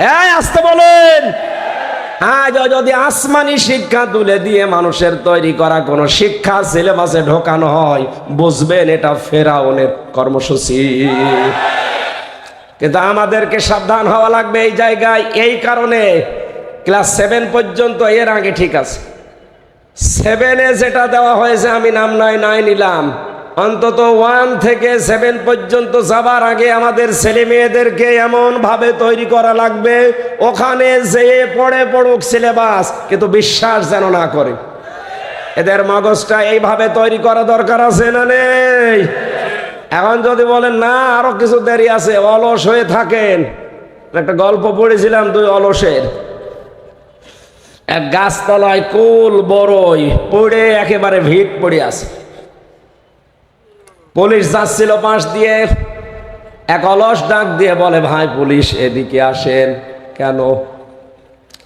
এই, আসতে বলেন। আজ যদি আসমানি শিক্ষা তুলে দিয়ে মানুষের তৈরি করা কোন শিক্ষা সিলেবাসে ঢোকানো হয়, বুঝবেন এটা ফেরাউনের কর্মসূচি। কিন্তু আমাদেরকে সাবধান হওয়া লাগবে এই জায়গায়, এই কারণে ক্লাস সেভেন পর্যন্ত এর আগে ঠিক আছে। সেভেনে যেটা দেওয়া হয়েছে আমি নাম নয় নয় নিলাম। অন্তত ওয়ান থেকে সেভেন পর্যন্ত যাবার আগে আমাদের ছেলে মেয়েদেরকে এমন ভাবে তৈরি করা লাগবে। ওখানে যেয়ে পড়ে পড়ুক সিলেবাস, কিন্তু বিশ্বাস যেন না করে। এদের মগজটা এইভাবে তৈরি করা দরকার আছে না নেই? এখন যদি বলেন, না, আরও কিছু দেরি আছে, অলস হয়ে থাকেন। একটা গল্প পড়েছিলাম দুই অলসের। এক গাছতলায় কুল বড়ই, পড়ে একেবারে ভিড় পড়ে আছে। পুলিশ যাচ্ছিল পাশ দিয়ে। এক অলস ডাক দিয়ে বলে, ভাই, পুলিশ এদিকে আসেন কেন?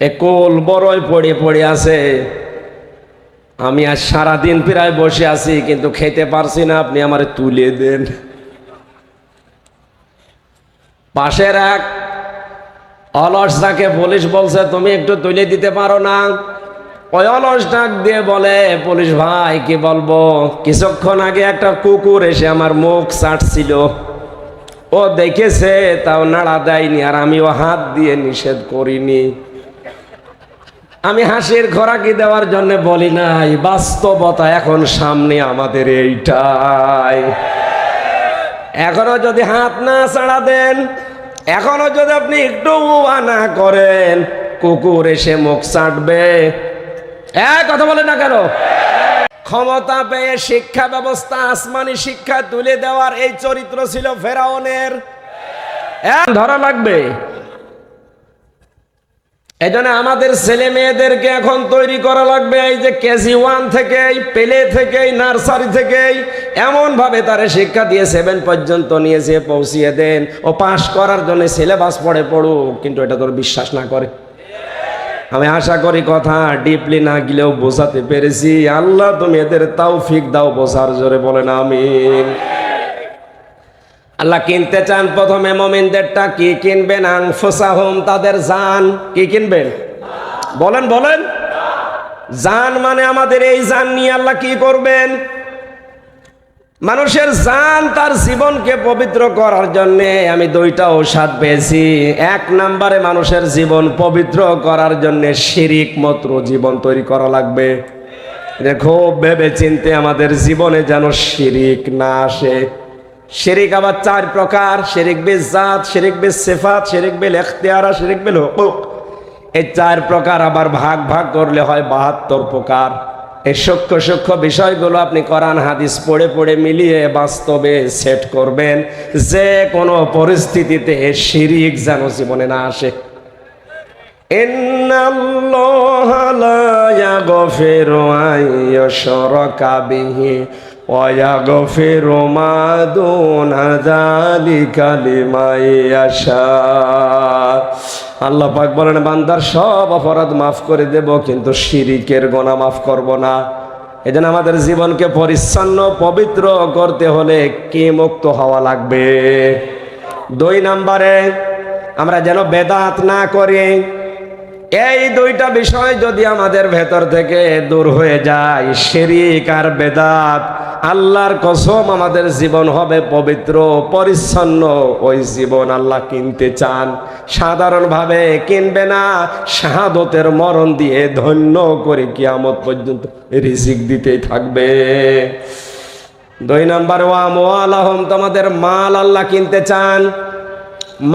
এ কুল বড়ই পড়ে পড়ে আছে। আমি আজ সারাদিন প্রায় বসে আছি, কিন্তু খেতে পারছি না, আপনি আমার তুলে দেন। পাশের এক অলস যাকে পুলিশ বলছে তুমি একটু তুলে দিতে পারো না। অলস ডাক দিয়ে বলে, পুলিশ ভাই, কি বলব? কিছুক্ষণ আগে একটা কুকুর এসে আমার মুখ চাটছিল ও দেখেছে, তাও নাড়া দেয়নি, আর আমিও হাত দিয়ে নিষেধ করিনি। আমি হাসির খোরাকি দেওয়ার জন্য বলি নাই, বাস্তবতা এখন সামনে আমাদের এইটাই। এখনও যদি হাত না ছাড়া দেন, এখনও যদি আপনি একটু না করেন, কুকুর এসে মুখ চাটবে এক কথা বলে না কেন? ক্ষমতা পেয়ে শিক্ষা ব্যবস্থা, আসমানি শিক্ষা তুলে দেওয়ার এই চরিত্র ছিল ফেরাউনের। ধরা লাগবে। আমাদের ছেলে মেয়েদেরকে এখন তৈরি করা লাগবে এই যে কেজি ওয়ান থেকেই, পেলে থেকেই, নার্সারি থেকেই এমন ভাবে তারা শিক্ষা দিয়ে সেভেন পর্যন্ত নিয়ে যেয়ে পৌঁছিয়ে দেন। ও পাশ করার জন্য সিলেবাস পড়ে পড়ুক, কিন্তু এটা তোর বিশ্বাস না করে। আমি আশা করি কথা ডিপলি না গেলেও বোঝাতে পেরেছি। আল্লাহ, তুমি এদের তাও ফিক দাও বোঝার জোরে বলেন আমি আল্লাহ কিনতে চান প্রথমে মমিনদেরটা, কি কিনবেন? আংফোসাহম তাদের জান, কি কিনবেন? বলেন বলেন। জান মানে আমাদের এই জান নিয়ে আল্লাহ কি করবেন? মানুষের জান তার জীবনকে পবিত্র করার জন্য আমি দুইটা ঔষধ পেয়েছি। এক নাম্বারে মানুষের জীবন পবিত্র করার জন্য শিরিক মত্র জীবন তৈরি করা লাগবে। খুব ভেবে চিনতে আমাদের জীবনে যেন শিরিক না আসে। শিরিক আবার চার প্রকার, শিরিক বিল জাত, শিরিক বিল সেফাত, শিরিক বিল এখতিয়ারা শিরিক বিল হুকুক এই চার প্রকার আবার ভাগ ভাগ করলে হয় বাহাত্তর প্রকার। এই সূক্ষ্ম সূক্ষ্ম বিষয়গুলো আপনি কোরআন, হাদিস পড়ে পড়ে মিলিয়ে বাস্তবে সেট করবেন। যে কোনো পরিস্থিতিতে শিরিক যেন জীবনে না আসে। ইন্নাল্লাহা আল্লাহ পাক বলেন, বান্দার সব অপরাধ মাফ করে দেব, কিন্তু শিরিকের গোনা মাফ করব না। এজন্য আমাদের জীবনকে পরিচ্ছন্ন, পবিত্র করতে হলে কে মুক্ত হওয়া লাগবে? দুই নম্বরে, আমরা যেন বেদাত না করি। এই দুইটা বিষয় যদি আমাদের ভেতর থেকে দূর হয়ে যায়, শিরিক আর বেদাত আল্লাহর কসম আমাদের জীবন হবে পবিত্র, পরিচ্ছন্ন। ওই জীবন আল্লাহ কিনতে চান। সাধারণভাবে কিনবে না, শাহাদতের মরণ দিয়ে ধন্য করে কিয়ামত পর্যন্ত রিজিক দিতেই থাকবে। দুই নম্বর ওয়াম ওয়ালাহম তোমাদের মাল আল্লাহ কিনতে চান।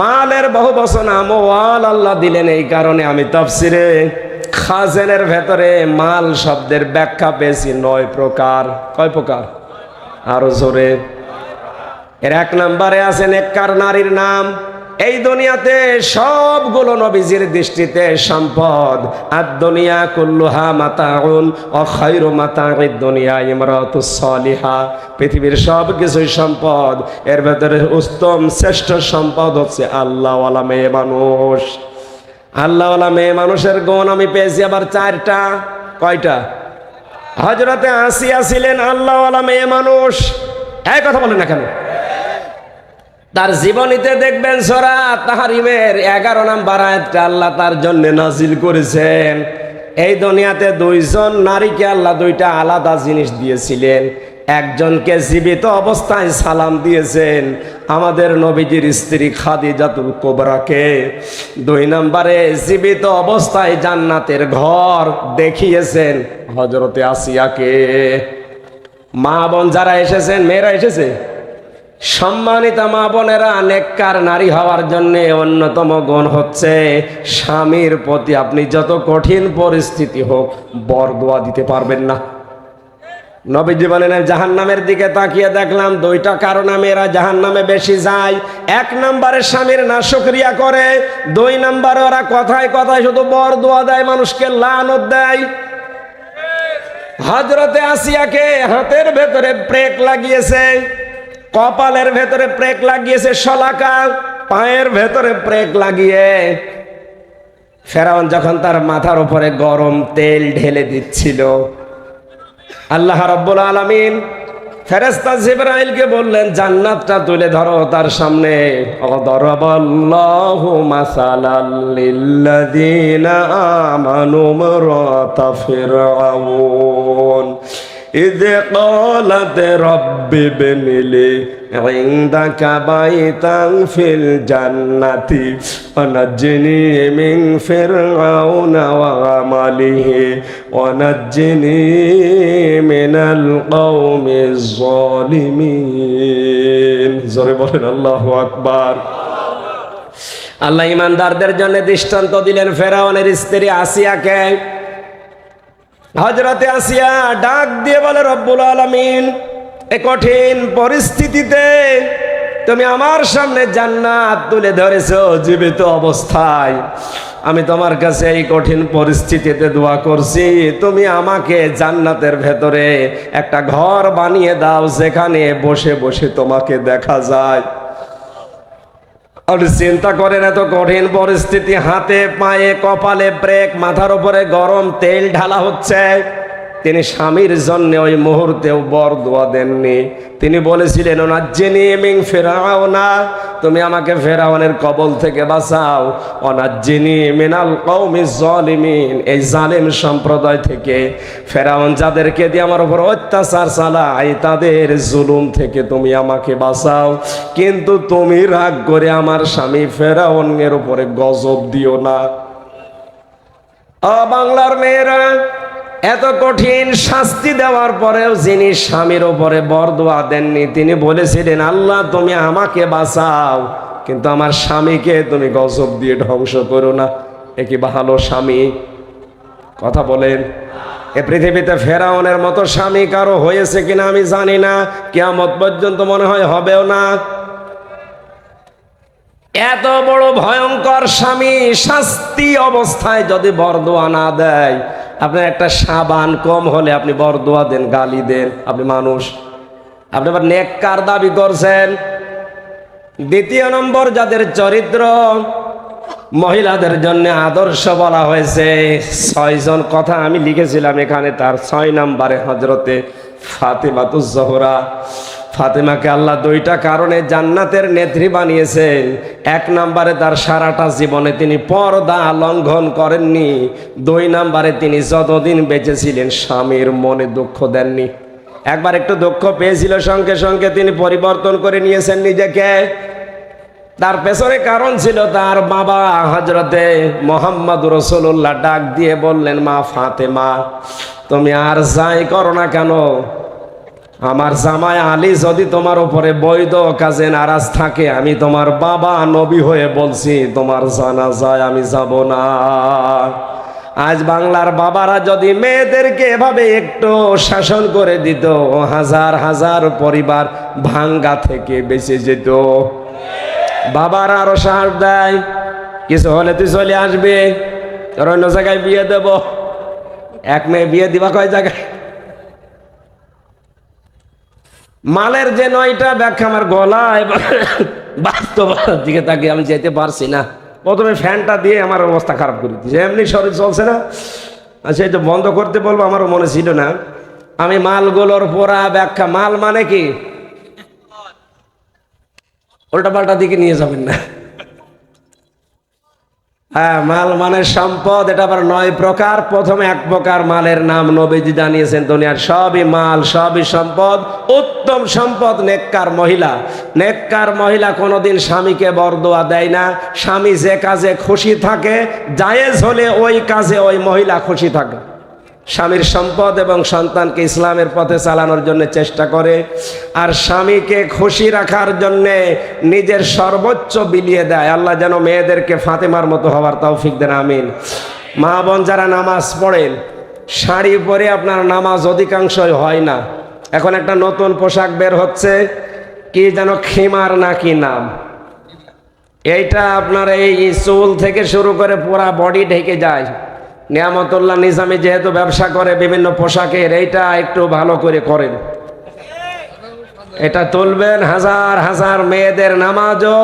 মালের বহু বচন আমওয়াল আল্লাহ দিলেন এই কারণে আমি তফসিরে খাজেনের ভেতরে মাল শব্দের ব্যাখ্যা পেয়েছি, নয় প্রকার। কয় প্রকার? আরও জোরে। এর এক নম্বরে আছেন একার নারীর নাম। এই দুনিয়াতে সবগুলো নবীজির দৃষ্টিতে সম্পদ। আর দুনিয়া কুল্লুহা মাতাউন ও খৈরু মাতাউদ দুনিয়া ইমরাতু সলিহা। পৃথিবীর সব কিছুই সম্পদ। এর ভেতরে উত্তম শ্রেষ্ঠ সম্পদ হচ্ছে আল্লাহওয়ালা মেয়ে মানুষ। আল্লাহওয়ালা মেয়ে মানুষের গুণ আমি পেয়েছি আবার চারটা, কয়টা? হজরতে আসিয়া ছিলেন আল্লাহওয়ালা মেয়ে মানুষ। এক কথা বলেন না কেন? তার জীবনীতে দেখবেন সোরা তাহারিমের এগারো নাম্বার আয়াতটা আল্লাহ তার জন্য নাজিল করেছেন। এই দুনিয়াতে দুইজন নারীকে আল্লাহ দুইটা আলাদা জিনিস দিয়েছিলেন। একজনকে জীবিত অবস্থায় সালাম দিয়েছেন আমাদের নবীজির স্ত্রী খাদিজাতুল কোবরাকে। দুই নম্বরে জীবিত অবস্থায় জান্নাতের ঘর দেখিয়েছেন হজরতে আসিয়াকে। মা বোন যারা এসেছেন, মেয়েরা এসেছে? সম্মানিত মা বোনেরা, নেককার নারী হওয়ার জন্য অন্যতম গুণ হচ্ছে স্বামীর প্রতি আপনি যত কঠিন পরিস্থিতি হোক বরদোয়া দিতে পারবেন না। নবীজি বলেন জাহান নামের দিকে তাকিয়ে দেখলাম, দুইটা কারণে মেয়েরা জাহান নামে বেশি যায়। এক নম্বরে স্বামীর না শুক্রিয়া করে, দুই নম্বরে ওরা কথায় কথায় শুধু বর দোয়া দেয়, মানুষকে লানত দেয়। হজরতে আসিয়াকে হাতের ভেতরে ব্রেক লাগিয়েছে, কপালের ভেতরে ব্রেক লাগিয়েছে শলাকা, পায়ের ভেতরে ব্রেক লাগিয়ে। ফেরাউন যখন তার মাথার উপরে গরম তেল ঢেলে দিচ্ছিল আল্লাহ রব্বুল আলমিন ফেরেস্তা জিব্রাইলকে বললেন জান্নাতটা তুলে ধরো তার সামনে অদরবাল্লাহু মাসালাল লিল্লাযীনা আমানু মারাতা ফিরআউন إذ قالت رب ابن لي عندك بيتا في الجنة ونجني من فرعون وعمله ونجني من القوم الظالمين জোরে বলেন আল্লাহু আকবার আল্লাহ ইমানদারদের জন্য দৃষ্টান্ত দিলেন ফেরাউনের স্ত্রী আসিয়াকে হজরতে আসিয়া ডাক দিয়ে বলে রব্বুল আলমিন এ কঠিন পরিস্থিতিতে তুমি আমার সামনে জান্নাত তুলে ধরেছ জীবিত অবস্থায়। আমি তোমার কাছে এই কঠিন পরিস্থিতিতে দোয়া করছি, তুমি আমাকে জান্নাতের ভেতরে একটা ঘর বানিয়ে দাও যেখানে বসে বসে তোমাকে দেখা যায়। আর চিন্তা করেন এত কঠিন পরিস্থিতি, হাতে, পায়ে, কপালে ব্রেক, মাথার উপরে গরম তেল ঢালা হচ্ছে। তিনি স্বামীর জন্য ওই মুহূর্তেও বর দোয়া দেননি। তিনি বলেছিলেন ওনার জেনি মিং ফেরাও না তুমি আমাকে ফেরাওয়ানের কবল থেকে বাঁচাও। ওনার জেনি মিনাল কৌমি জলিমিন, এই জালিম সম্প্রদায় থেকে। ফেরাউন যাদেরকে দিয়ে আমার উপর অত্যাচার চালাই তাদের জুলুম থেকে তুমি আমাকে বাঁচাও। কিন্তু তুমি রাগ করে আমার স্বামী ফেরাউনের উপরে গজব দিও না। বাংলার মেয়েরা এত কঠিন শাস্তি দেওয়ার পরেও যিনি স্বামীর ওপরে বরদোয়া দেননি, তিনি বলেছিলেন, আল্লাহ, তুমি আমাকে বাঁচাও। কিন্তু আমার স্বামীকে তুমি গজব দিয়ে ধ্বংস করো না। এ ভালো স্বামী? কথা বলেন, এ পৃথিবীতে ফেরাউনের মতো স্বামী কারও হয়েছে কিনা আমি জানি না। কেয়ামত পর্যন্ত মনে হয় হবেও না। এত বড় ভয়ঙ্কর স্বামী শাস্তি অবস্থায় যদি বরদোয়া না দেয় আপনার একটা সাবান কম হলে আপনি বরদোয়া দেন, গালি দেন, আপনি মানুষ। আপনি আবার নেককার দাবি করছেন। দ্বিতীয় নম্বর, যাদের চরিত্র মহিলাদের জন্য আদর্শ বলা হয়েছে, ছয়জন কথা আমি লিখেছিলাম এখানে, তার ছয় নম্বরে হজরতে ফাতেমাতুজ জহরা। ফাতেমাকে আল্লাহ দুইটা কারণে জান্নাতের নেত্রী বানিয়েছেন এক নম্বরে তার সারাটা জীবনে তিনি পর্দা লঙ্ঘন করেননি। দুই নম্বরে তিনি যতদিন বেঁচেছিলেন স্বামীর মনে দুঃখ দেননি। একবার একটু দুঃখ পেয়েছিল, সঙ্গে সঙ্গে তিনি পরিবর্তন করে নিয়েছেন নিজেকে। তার পেছনে কারণ ছিল তার বাবা হজরতে মোহাম্মদ রসুল্লাহ ডাক দিয়ে বললেন, মা ফাতেমা, তুমি আর যাই করো না কেন? আমার জামাই আলী যদি তোমার উপরে বৈধ কাজে নারাজ থাকে, আমি তোমার বাবা নবী হয়ে বলছি, তোমার জানা যায় আমি যাব না। আজ বাংলার বাবারা যদি মেয়েদেরকে এভাবে একটু শাসন করে দিত, হাজার হাজার পরিবার ভাঙ্গা থেকে বেঁচে যেত। বাবার আরও সাহস দেয়, কিছু হলে তুই চলে আসবে, তোর অন্য জায়গায় বিয়ে দেব। এক মেয়ে বিয়ে দিবা কয় জায়গায়? মালের যে নয়টা ব্যাখ্যা আমার গলায় বাস্তবতার দিকে তাকে আমি যেতে পারছি না। প্রথমে ফ্যানটা দিয়ে আমার অবস্থা খারাপ করে দিচ্ছে এমনি শরীর চলছে না। সেই তো বন্ধ করতে বলব, আমারও মনে ছিল না। আমি মালগুলোর পোড়া ব্যাখ্যা, মাল মানে কি? উল্টা পাল্টা দিকে নিয়ে যাবেন না। হ্যাঁ মাল মানে সম্পদ, এটা আবার নয় প্রকার। প্রথমে এক প্রকার মালের নাম নবীজি জানিয়েছেন দুনিয়ার সবই মাল, সবই সম্পদ, উত্তম সম্পদ নেককার মহিলা। নেককার মহিলা কোনোদিন স্বামীকে বরদোয়া দেয় না। স্বামী যে কাজে খুশি থাকে, জায়েজ হলে ওই কাজে ওই মহিলা খুশি থাকে। স্বামীর সম্পদ এবং সন্তানকে ইসলামের পথে চালানোর জন্য চেষ্টা করে, আর স্বামীকে খুশি রাখার জন্যে নিজের সর্বোচ্চ বিলিয়ে দেয়। আল্লাহ যেন মেয়েদেরকে ফাতেমার মতো হওয়ার তৌফিক দেন, আমিন। মা বোন যারা নামাজ পড়েন শাড়ি পরে আপনার নামাজ অধিকাংশই হয় না। এখন একটা নতুন পোশাক বের হচ্ছে, কি যেন খিমার নাকি নাম। এইটা আপনার এই চুল থেকে শুরু করে পুরা বডি ঢেকে যায়। নিয়ামতুল্লাহ নিজামী যেহেতু ব্যবসা করে বিভিন্ন পোশাকের, এইটা একটু ভালো করে করেন। এটা তুলবেন, হাজার হাজার মেয়েদের নামাজও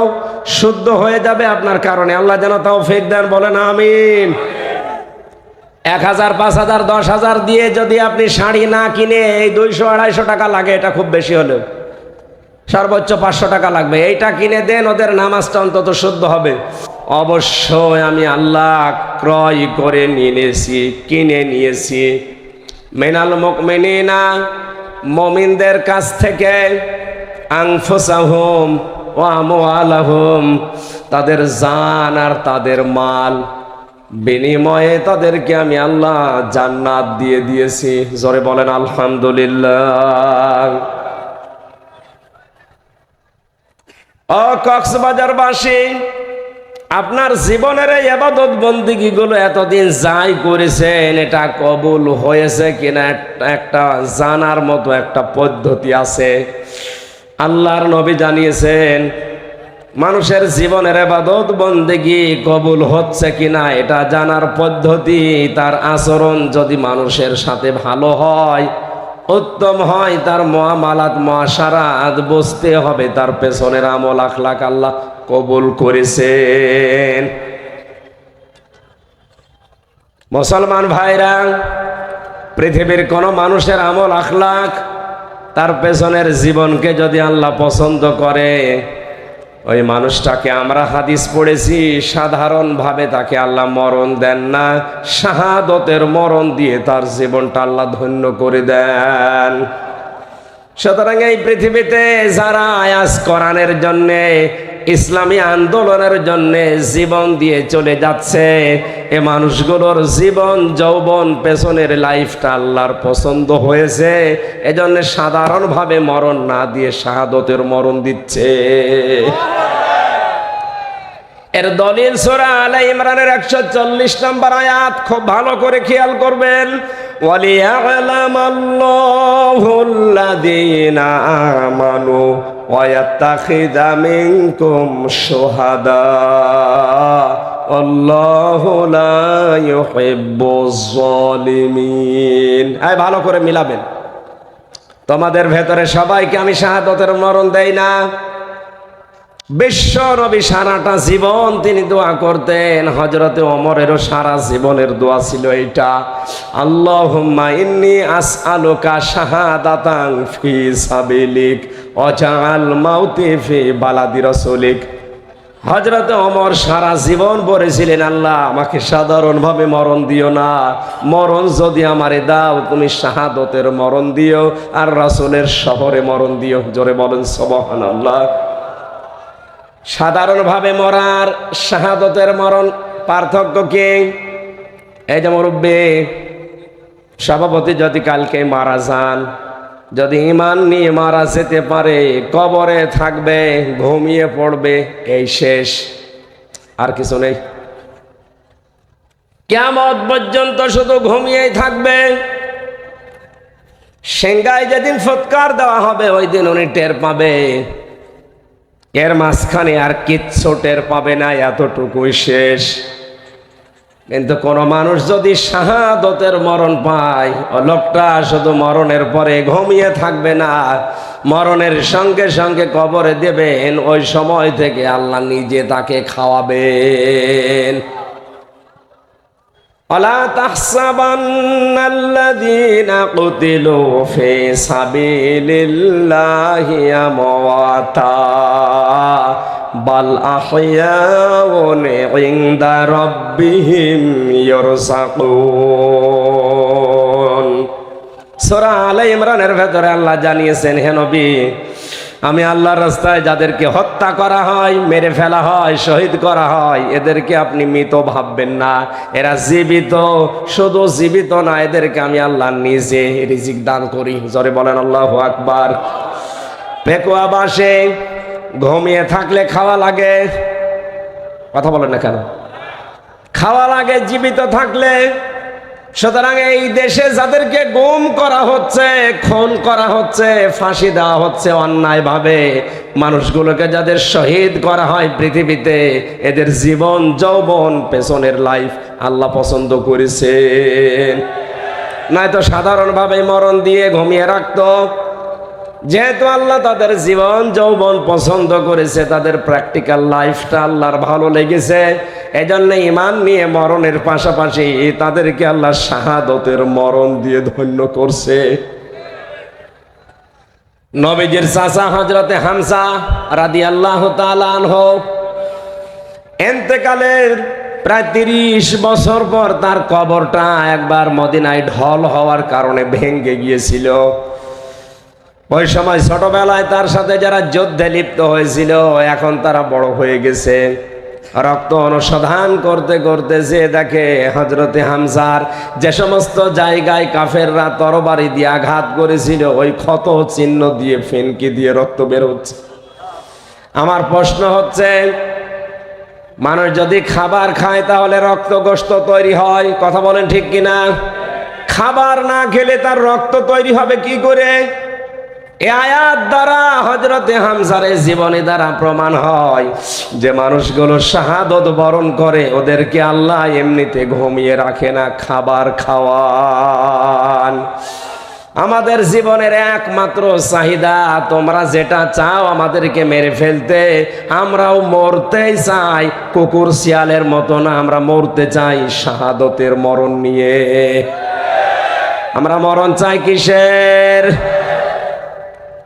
শুদ্ধ হয়ে যাবে আপনার কারণে। আল্লাহ যেন তাও ফেক দেন, বলেন আমিন। এক হাজার, পাঁচ হাজার, দশ হাজার দিয়ে যদি আপনি শাড়ি না কিনে এই দুইশো, আড়াইশো টাকা লাগে, এটা খুব বেশি হলেও। সর্বোচ্চ পাঁচশো টাকা লাগবে। এইটা কিনে দেন, ওদের নামাজটা অন্তত শুদ্ধ হবে। অবশ্যই আমি আল্লাহ ক্রয় করে নিয়েছি, কিনে নিয়েছি। মেনাল মুকমিনিনা মমিনদের কাছ থেকে আংফুসাহুম ও তাদের জান আর তাদের মাল। বিনিময়ে তাদেরকে আমি আল্লাহ জান্নাত দিয়ে দিয়েছি। জোরে বলেন, আলহামদুলিল্লাহ। ও কক্সবাজারবাসী আপনার জীবনের এই আবাদত বন্দিগি গুলো এতদিন যাই করেছেন, এটা কবুল হয়েছে কিনা একটা- জানার মতো একটা পদ্ধতি আছে। আল্লাহর নবী জানিয়েছেন, মানুষের জীবনের আবাদত বন্দেগি কবুল হচ্ছে কিনা এটা জানার পদ্ধতি, তার আচরণ যদি মানুষের সাথে ভালো হয়, উত্তম হয়, তার মহামালাত, মহাসারাত, বুঝতে হবে তার পেছনের আমল, আখলাক আল্লাহ কবুল করেছেন। মুসলমান ভাইরা, পৃথিবীর কোন মানুষের আমল আখলাক তার পেছনের জীবনকে যদি আল্লাহ পছন্দ করে, ওই মানুষটাকে আমরা হাদিস পড়েছি, সাধারণভাবে তাকে আল্লাহ মরণ দেন না, শাহাদতের মরণ দিয়ে তার জীবনটা আল্লাহ ধন্য করে দেন। সুতরাং এই পৃথিবীতে যারা আয়াস কোরআনের জন্যে ইসলামী আন্দোলনের জন্য জীবন দিয়ে চলে যাচ্ছে। এ মানুষগুলোর জীবন, যৌবন পেছনের লাইফটা আল্লাহর পছন্দ হয়েছে। এজন্য সাধারণভাবে মরণ না দিয়ে শাহাদতের মরণ দিচ্ছে। এর দলিল সোরা আলা ইমরানের একশো চল্লিশ নম্বর আয়াত খুব ভালো করে খেয়াল করবেন وَلِيَعْلَمَ اللَّهُ الَّذِينَ آمَنُوا وَيَتَّخِذَ مِنكُمْ شُهَدَاءَ والله لا يحب الظالمين এই ভালো করে মিলাবেন তোমাদের ভেতরে সবাইকে আমি শাহাদতের মরণ দেই না বিশ্ব নবী সারাটা জীবন তিনি দোয়া করতেন। হজরতে অমরেরও সারা জীবনের দোয়া ছিল এইটা। আল্লাহ ইন্নি আসআলুকা শাহাদাতান ফি সাবিলিক ওয়াজআল মাউতি ফি বালাদি রাসূলিক। হজরতে অমর সারা জীবন বলেছিলেন আল্লাহ আমাকে সাধারণভাবে মরণ দিও না। মরণ যদি আমারে দাও, তুমি শাহাদতের মরণ দিও, আর রাসূলের শহরে মরণ দিও। জোরে বলেন সুবহানাল্লাহ। সাধারণভাবে মরার শাহাদতের মরণ পার্থক্য কি? এই যে মুরব্বী, সভাপতি যদি কালকে মারা যান, যদি ইমান নিয়ে মারা যেতে পারে, কবরে থাকবে, ঘুমিয়ে পড়বে, এই শেষ। আর কিছু নেই। কেমন পর্যন্ত শুধু ঘুমিয়েই থাকবে। সেঙ্গায় যেদিন ফৎকার দেওয়া হবে, ওই দিন উনি টের পাবে। এর মাঝখানে আর কিচ্ছু টের পাবে না, এতটুকুই শেষ। কিন্তু কোন মানুষ যদি শাহাদতের মরণ পায় লোকটা শুধু মরণের পরে ঘুমিয়ে থাকবে না, মরণের সঙ্গে সঙ্গে কবরে দেবেন, ওই সময় থেকে আল্লাহ নিজে তাকে খাওয়াবেন। ولا تحسبن الذين قتلوا في سبيل الله أمواتا بل أحياء عند ربهم يرزقون সূরা আলে ইমরানের ভেতরে আল্লাহ জানিয়েছেন হে নবী আমি আল্লাহর রাস্তায় যাদেরকে হত্যা করা হয়, মেরে ফেলা হয়, শহীদ করা হয়, এদেরকে আপনি মৃত ভাববেন না। এরা জীবিত, শুধু জীবিত না, এদেরকে আমি আল্লাহ নিজে রিজিক দান করি। জরে বলেন, আল্লাহ আকবার। পেকুয়া বাসে ঘুমিয়ে থাকলে খাওয়া লাগে। কথা বলেন না কেন? খাওয়া লাগে, জীবিত থাকলে সুতরাং এই দেশে যাদেরকে গুম করা হচ্ছে, খুন করা হচ্ছে, ফাঁসি দেওয়া হচ্ছে অন্যায়ভাবে, মানুষগুলোকে যাদের শহীদ করা হয় পৃথিবীতে, এদের জীবন, যৌবন, পেছনের লাইফ আল্লাহ পছন্দ করেছেন। নয়তো সাধারণভাবে মরণ দিয়ে ঘুমিয়ে রাখতো। যেহেতু আল্লাহ তাদের জীবন, যৌবন পছন্দ করেছে, তাদের প্র্যাকটিক্যাল লাইফটা আল্লাহর ভালো লেগেছে এজন্য ইমান নিয়ে মরণের পাশাপাশি তাদেরকে আল্লাহ শাহাদতের মরণ দিয়ে ধন্য করছে। নবীজির চাচা হজরতে হামসা রাদি আল্লাহ তালানহ এন্তেকালের প্রায় তিরিশ বছর পর তার কবরটা একবার মদিনায় ঢল হওয়ার কারণে ভেঙ্গে গিয়েছিল। ওই সময় ছোটবেলায় তার সাথে যারা যুদ্ধে লিপ্ত হয়েছিল, এখন তারা বড় হয়ে গেছে। রক্ত অনুসন্ধান করতে করতে যে দেখে হজরতে হামসার যে সমস্ত জায়গায় কাফেররা তরবারি দিয়ে আঘাত করেছিল, ওই ক্ষত চিহ্ন দিয়ে ফেনকি দিয়ে রক্ত বের হচ্ছে। আমার প্রশ্ন হচ্ছে, মানুষ যদি খাবার খায় তাহলে রক্ত গোস্ত তৈরি হয়, কথা বলেন ঠিক কিনা? খাবার না খেলে তার রক্ত তৈরি হবে কি করে? এ আয়াত দ্বারা হজরতে হামসারের জীবনী দ্বারা প্রমাণ হয় যে মানুষগুলো শাহাদত বরণ করে, ওদেরকে আল্লাহ এমনিতে ঘুমিয়ে রাখে না, খাবার খাওয়ান। আমাদের জীবনের একমাত্র চাহিদা, তোমরা যেটা চাও আমাদেরকে মেরে ফেলতে, আমরাও মরতেই চাই, কুকুর শিয়ালের মতো না, আমরা মরতে চাই শাহাদতের মরণ নিয়ে। আমরা মরণ চাই কিসের?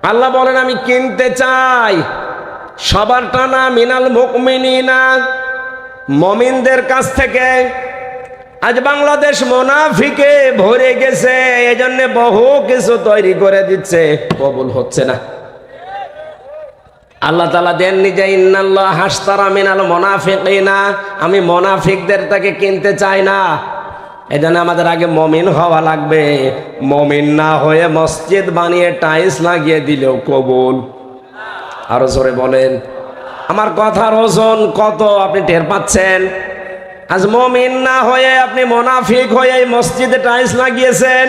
আল্লাহ বলেন, আমি কিনতে চাই। সবার টানা মিনাল মুকমিনা মমিনদের কাছ থেকে। আজ বাংলাদেশ মোনাফিকে ভরে গেছে, এজন্য বহু কিছু তৈরি করে দিচ্ছে। কবুল হচ্ছে না। আল্লাহ তালা দেননি যে, ইন্নাল্লাহ হাসতারা মিনাল মোনাফিকিনা, আমি মোনাফিকদের তাকে কিনতে চাই না। এই জন্য আমাদের আগে মমিন হওয়া লাগবে। মমিন না হয়ে মসজিদ বানিয়ে টাইলস লাগিয়ে দিলেও কবুল। আরও জোরে বলেন। আমার কথার ওজন কত আপনি টের পাচ্ছেন? আজ মমিন না হয়ে আপনি মোনাফিক হয়ে মসজিদে টাইলস লাগিয়েছেন,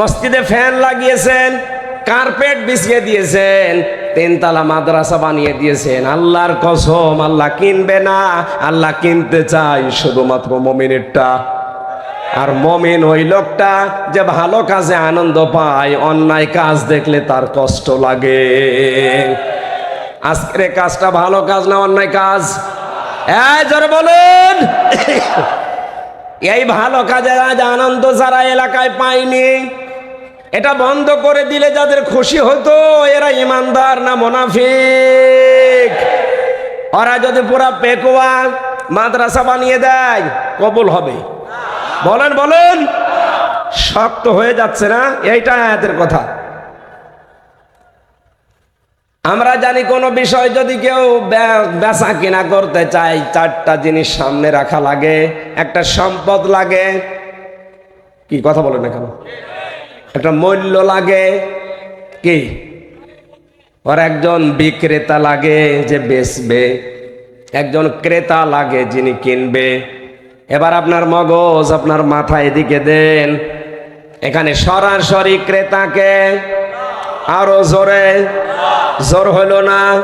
মসজিদে ফ্যান লাগিয়েছেন, কার্পেট বিছিয়ে দিয়েছেন, তিনতলা মাদ্রাসা বানিয়ে দিয়েছেন। আল্লাহর কসম, আল্লাহ কিনবে না, আল্লাহ কিনতে চাই শুধুমাত্র মমিনেরটা। আর মমিন ওই লোকটা যে ভালো কাজে আনন্দ পায়, অন্যায় কাজ দেখলে তার কষ্ট লাগে। আজকের কাজটা ভালো কাজ না অন্যায় কাজ? বলুন। এই ভালো কাজে আজ আনন্দ যারা এলাকায় পায়নি, এটা বন্ধ করে দিলে যাদের খুশি হতো, এরা ইমানদার না মোনাফিক? ওরা যদি পুরা পেকুয়া মাদ্রাসা বানিয়ে দেয়, কবুল হবে। বলেন বলেন। শক্ত হয়ে যাচ্ছে না? এইটা আয়াতের কথা। আমরা জানি কোনো বিষয় যদি কেউ বেচা কিনা করতে চায়, চারটা জিনিস সামনে রাখা লাগে, একটা সম্পদ লাগে। কি কথা বলেন না কেন? একটা মূল্য লাগে। কি? ওর একজন বিক্রেতা লাগে যে বেচবে। একজন ক্রেতা লাগে যিনি কিনবে। এবার আপনার মগজ, আপনার মাথা এদিকে দেন। এখানে সরাসরি ক্রেতাকে আরও জোরে। জোর হইল না।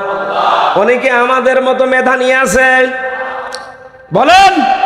অনেকে আমাদের মতো মেধা নিয়ে আছে। বলেন।